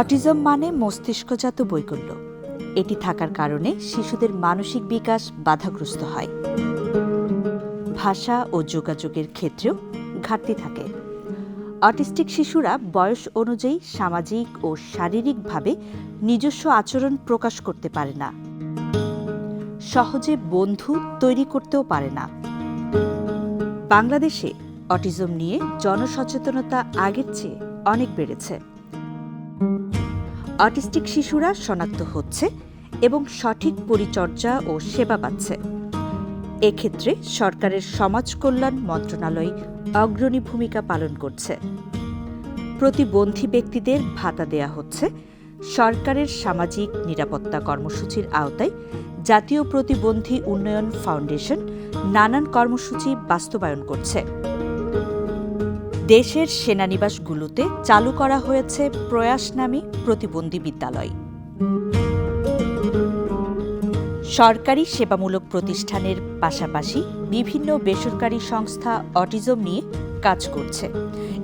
Autism মানে মস্তিষ্কজাত বৈকল্য। এটি থাকার কারণে শিশুদের মানসিক বিকাশ বাধাগ্রস্ত হয়। ভাষা ও যোগাযোগের ক্ষেত্রেও ঘাটতি থাকে। অটিস্টিক শিশুরা বয়স অনুযায়ী সামাজিক ও শারীরিকভাবে নিজস্ব আচরণ প্রকাশ করতে পারে না। সহজে বন্ধু তৈরি করতেও পারে না। বাংলাদেশে অটিজম নিয়ে জনসচেতনতা আগের চেয়ে অনেক বেড়েছে। অটিস্টিক শিশুরা শনাক্ত হচ্ছে এবং সঠিক পরিচর্যা ও সেবা পাচ্ছে। এক্ষেত্রে সরকারের সমাজ কল্যাণ মন্ত্রণালয় অগ্রণী ভূমিকা পালন করছে। প্রতিবন্ধী ব্যক্তিদের ভাতা দেয়া হচ্ছে সরকারের সামাজিক নিরাপত্তা কর্মসূচির আওতায় জাতীয় প্রতিবন্ধী উন্নয়ন ফাউন্ডেশন নানান কর্মসূচি বাস্তবায়ন করছে। দেশের সেনানিবাসগুলোতে চালু করা হয়েছে প্রয়াস নামী প্রতিবন্ধী বিদ্যালয়। সরকারি সেবামূলক প্রতিষ্ঠানের পাশাপাশি বিভিন্ন বেসরকারি সংস্থা অটিজম নিয়ে কাজ করছে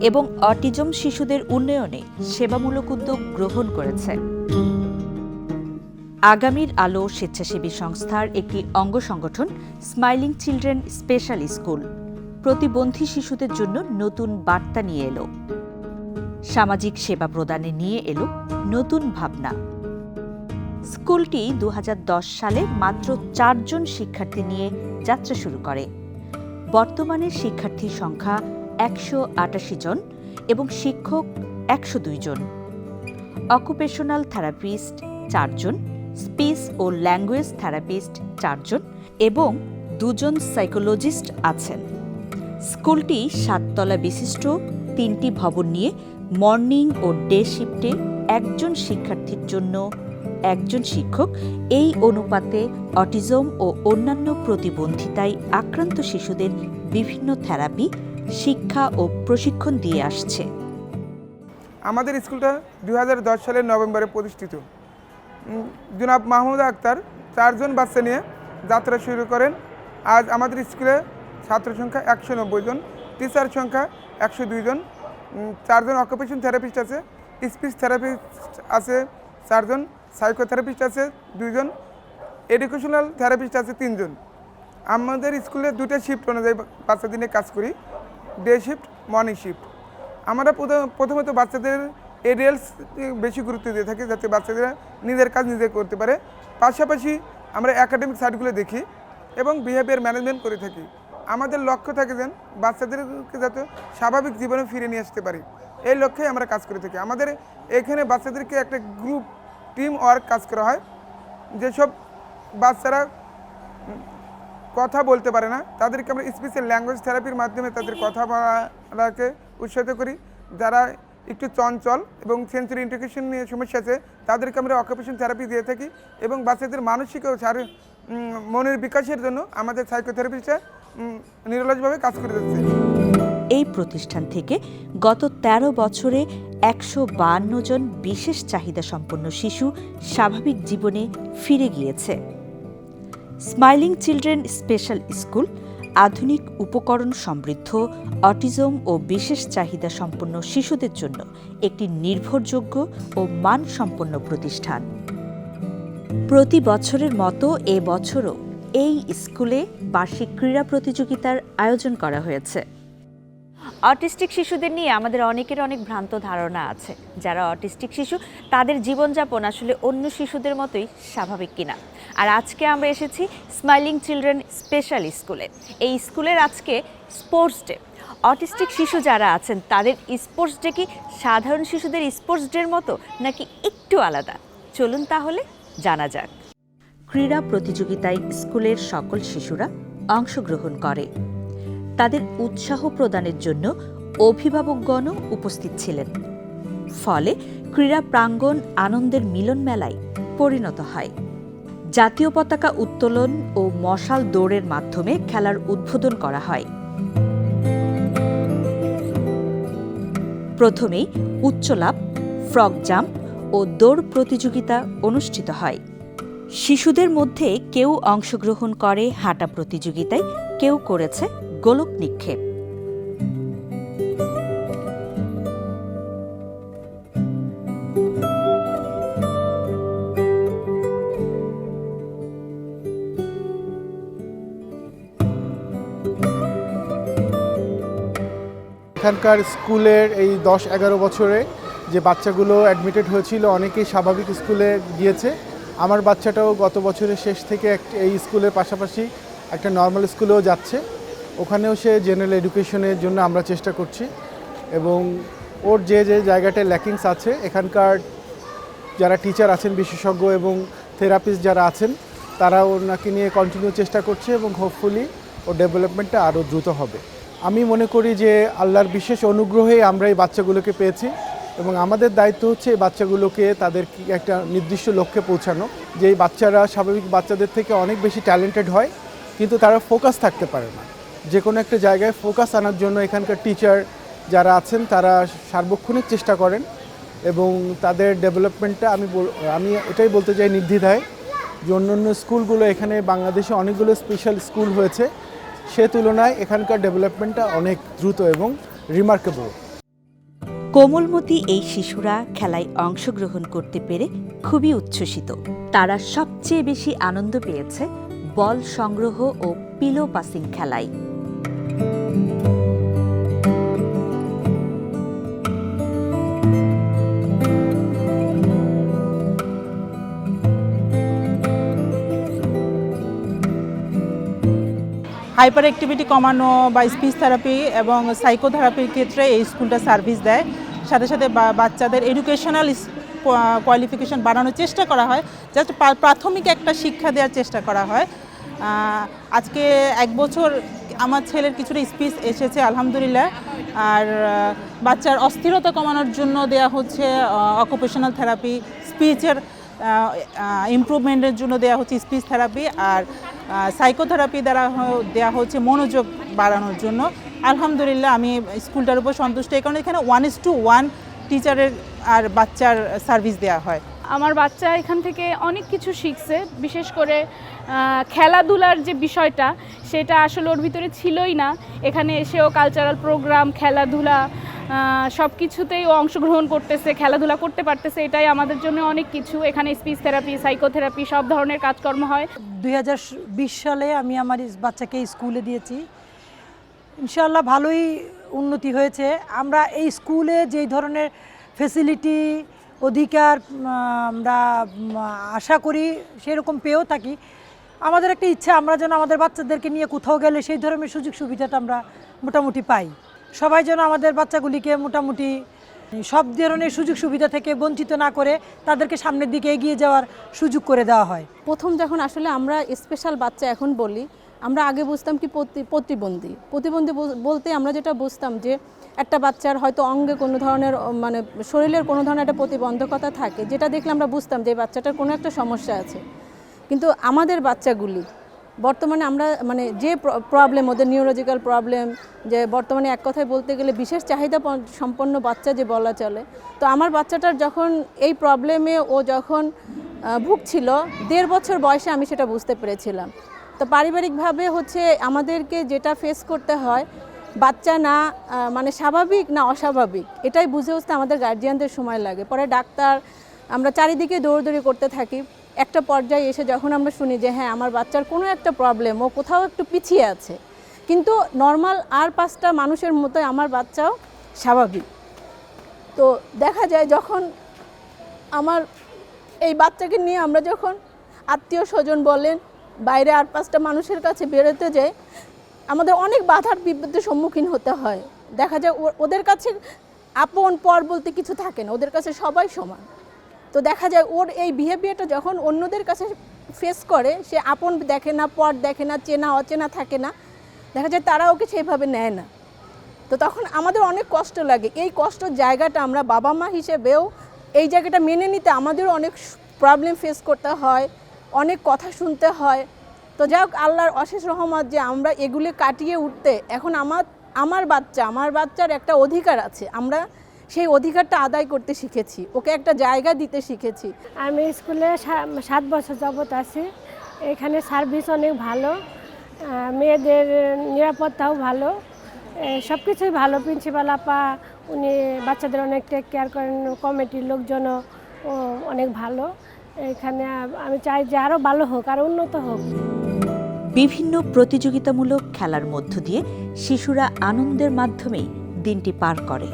এবং অটিজম শিশুদের উন্নয়নে সেবামূলক উদ্যোগ গ্রহণ করেছে। আগামীর আলো স্বেচ্ছাসেবী সংস্থার একটি অঙ্গ সংগঠন, স্মাইলিং চিলড্রেন স্পেশাল স্কুল। প্রতিবন্ধী শিশুদের জন্য নতুন বার্তা নিয়ে এলো। সামাজিক সেবা প্রদানে নিয়ে এলো নতুন ভাবনা। স্কুলটি দু হাজার দশ সালে মাত্র চারজন শিক্ষার্থী নিয়ে যাত্রা শুরু করে। বর্তমানে শিক্ষার্থীর সংখ্যা একশো আটাশি জন এবং শিক্ষক একশো দুই জন। অকুপেশনাল থেরাপিস্ট চারজন স্পিচ ও ল্যাঙ্গুয়েজ থেরাপিস্ট চারজন এবং দুজন সাইকোলজিস্ট আছেন। স্কুলটি সাততলা বিশিষ্ট তিনটি ভবন নিয়ে মর্নিং ও ডে শিফটে একজন শিক্ষার্থীর জন্য একজন শিক্ষক এই অনুপাতে অটিজম ও অন্যান্য প্রতিবন্ধিতায় আক্রান্ত শিশুদের বিভিন্ন থেরাপি, শিক্ষা ও প্রশিক্ষণ দিয়ে আসছে। আমাদের স্কুলটা দু হাজার দশ সালের নভেম্বরে প্রতিষ্ঠিত। জনাব মাহমুদ আক্তার চারজন বাচ্চা নিয়ে যাত্রা শুরু করেন। আজ আমাদের স্কুলে ছাত্র সংখ্যা একশো নব্বই জন টিচার সংখ্যা একশো দুই জন চারজন অকুপেশন থেরাপিস্ট আছে স্পিচ থেরাপিস্ট আছে চারজন সাইকোথেরাপিস্ট আছে দুইজন এডুকেশনাল থেরাপিস্ট আছে তিনজন। আমাদের স্কুলে দুটো শিফট অনুযায়ী বাচ্চাদের নিয়ে কাজ করি ডে শিফট মর্নিং শিফট আমরা প্রথম- প্রথমত বাচ্চাদের এরিয়ালস বেশি গুরুত্ব দিয়ে থাকি যাতে বাচ্চাদের নিজের কাজ নিজে করতে পারে। পাশাপাশি আমরা একাডেমিক সাইটগুলো দেখি এবং বিহেভিয়ার ম্যানেজমেন্ট করে থাকি। আমাদের লক্ষ্য থাকে যেন বাচ্চাদেরকে যাতে স্বাভাবিক জীবনে ফিরে নিয়ে আসতে পারি। এই লক্ষ্যে আমরা কাজ করে থাকি। আমাদের এখানে বাচ্চাদেরকে একটা গ্রুপ টিম ওয়ার্ক কাজ করা হয়। যেসব বাচ্চারা কথা বলতে পারে না, তাদেরকে আমরা স্পেশাল ল্যাঙ্গুয়েজ থেরাপির মাধ্যমে তাদের কথা বলাকে উৎসাহিত করি। যারা একটু চঞ্চল এবং সেন্সরি ইন্টিগ্রেশন নিয়ে সমস্যা আছে, তাদেরকে আমরা অকুপেশন থেরাপি দিয়ে থাকি এবং বাচ্চাদের মানসিক ও মনের বিকাশের জন্য আমাদের সাইকোথেরাপিস্টরা নিরলসভাবে কাজ করে যাচ্ছে। এই প্রতিষ্ঠান থেকে গত ১৩ বছরে একশো জন বিশেষ চাহিদা সম্পন্ন শিশু স্বাভাবিক জীবনে ফিরে গিয়েছে। স্মাইলিং চিলড্রেন স্পেশাল স্কুল আধুনিক উপকরণ সমৃদ্ধ, অটিজম ও বিশেষ চাহিদা সম্পন্ন শিশুদের জন্য একটি নির্ভরযোগ্য ও মানসম্পন্ন প্রতিষ্ঠান। প্রতি বছরের মতো এ বছরও এই স্কুলে বার্ষিক ক্রীড়া প্রতিযোগিতার আয়োজন করা হয়েছে। অটিস্টিক শিশুদের নিয়ে আমাদের অনেকের অনেক ভ্রান্ত ধারণা আছে। যারা অটিস্টিক শিশু, তাদের জীবনযাপন আসলে অন্য শিশুদের মতোই স্বাভাবিক কিনা। আর আজকে আমরা এসেছি স্মাইলিং চিলড্রেন স্পেশাল স্কুলে এই স্কুলের আজকে স্পোর্টস ডে অটিস্টিক শিশু যারা আছেন, তাদের স্পোর্টস ডে কি সাধারণ শিশুদের স্পোর্টস ডের মতো, নাকি একটু আলাদা? চলুন তাহলে জানা যাক। ক্রীড়া প্রতিযোগিতায় স্কুলের সকল শিশুরা অংশগ্রহণ করে। তাদের উৎসাহ প্রদানের জন্য অভিভাবকগণও উপস্থিত ছিলেন। ফলে ক্রীড়া প্রাঙ্গণ আনন্দের মিলন মেলায় পরিণত হয়। জাতীয় পতাকা উত্তোলন ও মশাল দৌড়ের মাধ্যমে খেলার উদ্বোধন করা হয়। প্রথমেই উচ্চলাভ ফ্রক জাম্প ও দৌড় প্রতিযোগিতা অনুষ্ঠিত হয়। শিশুদের মধ্যে কেউ অংশগ্রহণ করে হাঁটা প্রতিযোগিতায়, কেউ করেছে গোলক নিক্ষেপ। এখানকার স্কুলের এই দশ এগারো বছরে যে বাচ্চাগুলো অ্যাডমিটেড হয়েছিল, অনেকেই স্বাভাবিক স্কুলে গিয়েছে। আমার বাচ্চাটাও গত বছরের শেষ থেকে এই স্কুলের পাশাপাশি একটা নর্মাল স্কুলেও যাচ্ছে। ওখানেও সে জেনারেল এডুকেশনের জন্য আমরা চেষ্টা করছি এবং ওর যে যে জায়গাটায় ল্যাকিংস আছে, এখানকার যারা টিচার আছেন, বিশেষজ্ঞ এবং থেরাপিস্ট যারা আছেন, তারা ওনাকে নিয়ে কন্টিনিউ চেষ্টা করছে এবং হোপফুলি ওর ডেভেলপমেন্টটা আরও দ্রুত হবে। আমি মনে করি যে আল্লাহর বিশেষ অনুগ্রহে আমরা এই বাচ্চাগুলোকে পেয়েছি। এবং আমাদের দায়িত্ব হচ্ছে এই বাচ্চাগুলোকে তাদের একটা নির্দিষ্ট লক্ষ্যে পৌঁছানো, যে এই বাচ্চারা স্বাভাবিক বাচ্চাদের থেকে অনেক বেশি ট্যালেন্টেড হয়, কিন্তু তারা ফোকাস থাকতে পারে না। যে কোনো একটা জায়গায় ফোকাস আনার জন্য এখানকার টিচার যারা আছেন, তারা সার্বক্ষণিক চেষ্টা করেন এবং তাদের ডেভেলপমেন্টটা আমি আমি এটাই বলতে চাই নির্দ্বিধায় যে অন্যান্য স্কুলগুলো এখানে বাংলাদেশে অনেকগুলো স্পেশাল স্কুল হয়েছে। সে তুলনায় এখানকার ডেভেলপমেন্টটা অনেক দ্রুত এবং রিমার্কেবল কোমলমতি এই শিশুরা খেলায় অংশগ্রহণ করতে পেরে খুবই উচ্ছ্বসিত। তারা সবচেয়ে বেশি আনন্দ পেয়েছে বল সংগ্রহ ও পিলো পাসিং খেলায়। হাইপার অ্যাক্টিভিটি কমানো বা স্পিচ থেরাপি এবং সাইকোথেরাপির ক্ষেত্রে এই স্কুলটা সার্ভিস দেয়। সাথে সাথে বাচ্চাদের এডুকেশনাল কোয়ালিফিকেশন বাড়ানোর চেষ্টা করা হয়। জাস্ট প্রাথমিক একটা শিক্ষা দেওয়ার চেষ্টা করা হয়। আজকে এক বছর আমার ছেলের কিছুটা স্পিচ এসেছে, আলহামদুলিল্লাহ। আর বাচ্চার অস্থিরতা কমানোর জন্য দেয়া হচ্ছে অকুপেশনাল থেরাপি স্পিচের ইমপ্রুভমেন্টের জন্য দেওয়া হচ্ছে স্পিচ থেরাপি আর সাইকোথেরাপি দ্বারা দেওয়া হচ্ছে মনোযোগ বাড়ানোর জন্য। আলহামদুলিল্লাহ আমি স্কুলটার উপর সন্তুষ্ট। এই কারণে এখানে ওয়ান ইস টু ওয়ান টিচারের আর বাচ্চার সার্ভিস দেওয়া হয়। আমার বাচ্চা এখান থেকে অনেক কিছু শিখছে বিশেষ করে খেলাধুলার যে বিষয়টা সেটা আসলে ওর ভিতরে ছিলই না। এখানে এসেও কালচারাল প্রোগ্রাম খেলাধুলা সব কিছুতেই ও অংশগ্রহণ করতেছে খেলাধুলা করতে পারতেছে এটাই আমাদের জন্য অনেক কিছু। এখানে স্পিচ থেরাপি সাইকোথেরাপি সব ধরনের কাজকর্ম হয়। দু হাজার বিশ সালে আমি আমার বাচ্চাকে স্কুলে দিয়েছি। ইনশাআল্লাহ ভালোই উন্নতি হয়েছে। আমরা এই স্কুলে যেই ধরনের ফেসিলিটি অধিকার আমরা আশা করি সেরকম পেয়েও থাকি। আমাদের একটা ইচ্ছা, আমরা যেন আমাদের বাচ্চাদেরকে নিয়ে কোথাও গেলে সেই ধরনের সুযোগ সুবিধাটা আমরা মোটামুটি পাই। সবাই যেন আমাদের বাচ্চাগুলিকে মোটামুটি সব ধরনের সুযোগ সুবিধা থেকে বঞ্চিত না করে তাদেরকে সামনের দিকে এগিয়ে যাওয়ার সুযোগ করে দেওয়া হয়। প্রথম যখন আসলে আমরা স্পেশাল বাচ্চা এখন বলি আমরা আগে বুঝতাম কি প্রতি- প্রতিবন্ধী। প্রতিবন্ধী বলতে আমরা যেটা বুঝতাম যে একটা বাচ্চার হয়তো অঙ্গে কোনো ধরনের মানে শরীরের কোনো ধরনের একটা প্রতিবন্ধকতা থাকে, যেটা দেখলে আমরা বুঝতাম যে বাচ্চাটার কোনো একটা সমস্যা আছে। কিন্তু আমাদের বাচ্চাগুলি, বর্তমানে আমরা মানে যে প্রবলেম ওদের নিউরোলজিক্যাল প্রবলেম যে বর্তমানে এক কথায় বলতে গেলে বিশেষ চাহিদা সম্পন্ন বাচ্চা যে বলা চলে, তো আমার বাচ্চাটার যখন এই প্রবলেমে ও যখন ভুগছিল, দেড় বছর বয়সে আমি সেটা বুঝতে পেরেছিলাম। তো পারিবারিকভাবে হচ্ছে আমাদেরকে যেটা ফেস করতে হয়, বাচ্চা না মানে স্বাভাবিক না অস্বাভাবিক, এটাই বুঝে উঠতে আমাদের গার্জিয়ানদের সময় লাগে। পরে ডাক্তার, আমরা চারিদিকে দৌড়দৌড়ি করতে থাকি। একটা পর্যায়ে এসে যখন আমরা শুনি যে হ্যাঁ আমার বাচ্চার কোনো একটা প্রবলেম ও কোথাও একটু পিছিয়ে আছে। কিন্তু নর্মাল আর পাঁচটা মানুষের মতোই আমার বাচ্চাও স্বাভাবিক। তো দেখা যায় যখন আমার এই বাচ্চাকে নিয়ে আমরা যখন আত্মীয় স্বজন বলেন বাইরে আর পাঁচটা মানুষের কাছে বেরোতে যাই আমাদের অনেক বাধার বিপদের সম্মুখীন হতে হয়। দেখা যায় ওদের কাছে আপন, পর বলতে কিছু থাকে না, ওদের কাছে সবাই সমান। তো দেখা যায় ওর এই বিহেভিয়ারটা যখন অন্যদের কাছে ফেস করে, সে আপন দেখে না, পর দেখে না, চেনা, অচেনা থাকে না, দেখা যায় তারা ওকে সেইভাবে নেয় না। তো তখন আমাদের অনেক কষ্ট লাগে। এই কষ্টের জায়গাটা আমরা বাবা মা হিসেবেও এই জায়গাটা মেনে নিতে আমাদেরও অনেক প্রবলেম ফেস করতে হয়। অনেক কথা শুনতে হয়। তো যাই হোক, আল্লাহর অশেষ রহমত যে আমরা এগুলি কাটিয়ে উঠতে, এখন আমার আমার বাচ্চা, আমার বাচ্চার একটা অধিকার আছে। আমরা সেই অধিকারটা আদায় করতে শিখেছি, ওকে একটা জায়গা দিতে শিখেছি। আমি স্কুলে সাত বছর যাবত আছি, এখানে সার্ভিস অনেক ভালো মেয়েদের নিরাপত্তাও ভালো সব কিছুই ভালো। প্রিন্সিপাল আপা, উনি বাচ্চাদের অনেক টেক কেয়ার করেন, কমিটির লোকজনও অনেক ভালো। এখানে আমি চাই যে আরও ভালো হোক আরও উন্নত হোক। বিভিন্ন প্রতিযোগিতামূলক খেলার মধ্য দিয়ে শিশুরা আনন্দের মাধ্যমেই দিনটি পার করে।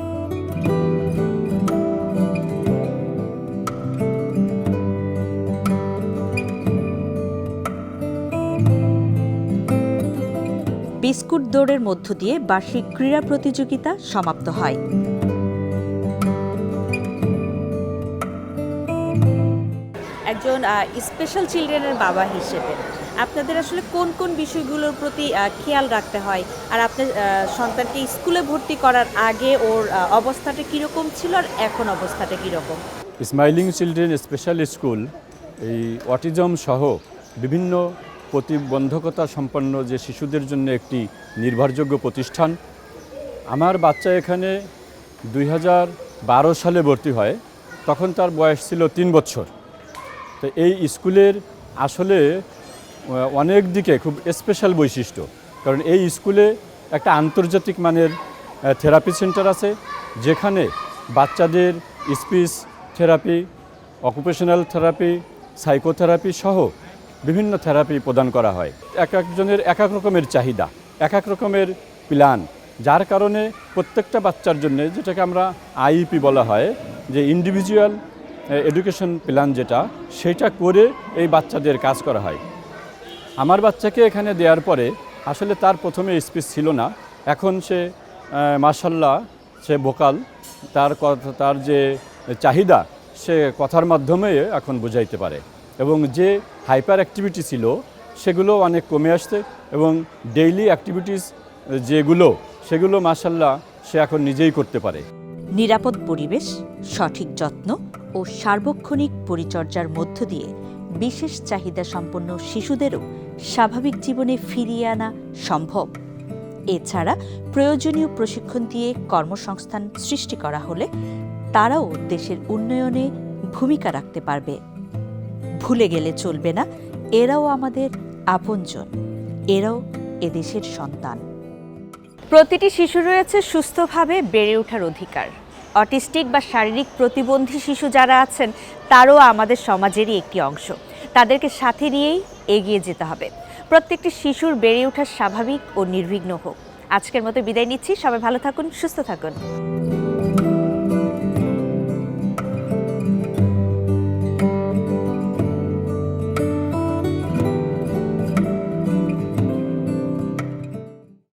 বিস্কুট দৌড়ের মধ্য দিয়ে বার্ষিক ক্রীড়া প্রতিযোগিতা সমাপ্ত হয়। একজন স্পেশাল চিলড্রেনের বাবা হিসেবে। আপনাদের আসলে কোন কোন বিষয়গুলোর প্রতি খেয়াল রাখতে হয়? আর আপনার সন্তানকে স্কুলে ভর্তি করার আগে ওর অবস্থাটা কীরকম ছিল আর এখন অবস্থাটা কীরকম? স্মাইলিং চিলড্রেন স্পেশাল স্কুল এই অটিজম সহ বিভিন্ন প্রতিবন্ধকতা সম্পন্ন যে শিশুদের জন্য একটি নির্ভরযোগ্য প্রতিষ্ঠান, আমার বাচ্চা এখানে দুই হাজার বারো সালে ভর্তি হয়। তখন তার বয়স ছিল তিন বছর। তো এই স্কুলের আসলে অনেক দিকে খুব স্পেশাল বৈশিষ্ট্য। কারণ এই স্কুলে একটা আন্তর্জাতিক মানের থেরাপি সেন্টার আছে, যেখানে বাচ্চাদের speech therapy occupational therapy psychotherapy সহ বিভিন্ন থেরাপি প্রদান করা হয়। এক একজনের এক এক রকমের চাহিদা, এক এক রকমের প্ল্যান যার কারণে প্রত্যেকটা বাচ্চার জন্য যেটাকে আমরা আইইপি বলা হয়, যে ইন্ডিভিজুয়াল এডুকেশন প্ল্যান যেটা, সেটা করে এই বাচ্চাদের কাজ করা হয়। আমার বাচ্চাকে এখানে দেওয়ার পরে, আসলে তার প্রথমে স্পিচ ছিল না। এখন সে মার্শাল্লাহ সে ভোকাল তার কথা, তার যে চাহিদা, সে কথার মাধ্যমে এখন বোঝাইতে পারে। এবং যে হাইপার অ্যাক্টিভিটি ছিল, সেগুলো অনেক কমে আসছে এবং ডেইলি অ্যাক্টিভিটিস যেগুলো, সেগুলো মার্শাল্লাহ সে এখন নিজেই করতে পারে। নিরাপদ পরিবেশ সঠিক যত্ন ও সার্বক্ষণিক পরিচর্যার মধ্য দিয়ে বিশেষ চাহিদা সম্পন্ন শিশুদেরও স্বাভাবিক জীবনে ফিরিয়ে আনা সম্ভব। এছাড়া প্রয়োজনীয় প্রশিক্ষণ দিয়ে কর্মসংস্থান সৃষ্টি করা হলে তারাও দেশের উন্নয়নে ভূমিকা রাখতে পারবে। ভুলে গেলে চলবে না, এরাও আমাদের আপনজন, এরাও এদেশের সন্তান। প্রতিটি শিশু রয়েছে সুস্থভাবে বেড়ে ওঠার অধিকার। অটিস্টিক বা শারীরিক প্রতিবন্ধী শিশু যারা আছেন, তারও আমাদের সমাজেরই একটি অংশ। তাদেরকে সাথে নিয়েই এগিয়ে যেতে হবে। প্রত্যেকটি শিশুর বেড়ে ওঠা স্বাভাবিক ও নির্বিঘ্ন হোক। আজকের মতো বিদায় নিচ্ছি। সবাই ভালো থাকুন, সুস্থ থাকুন।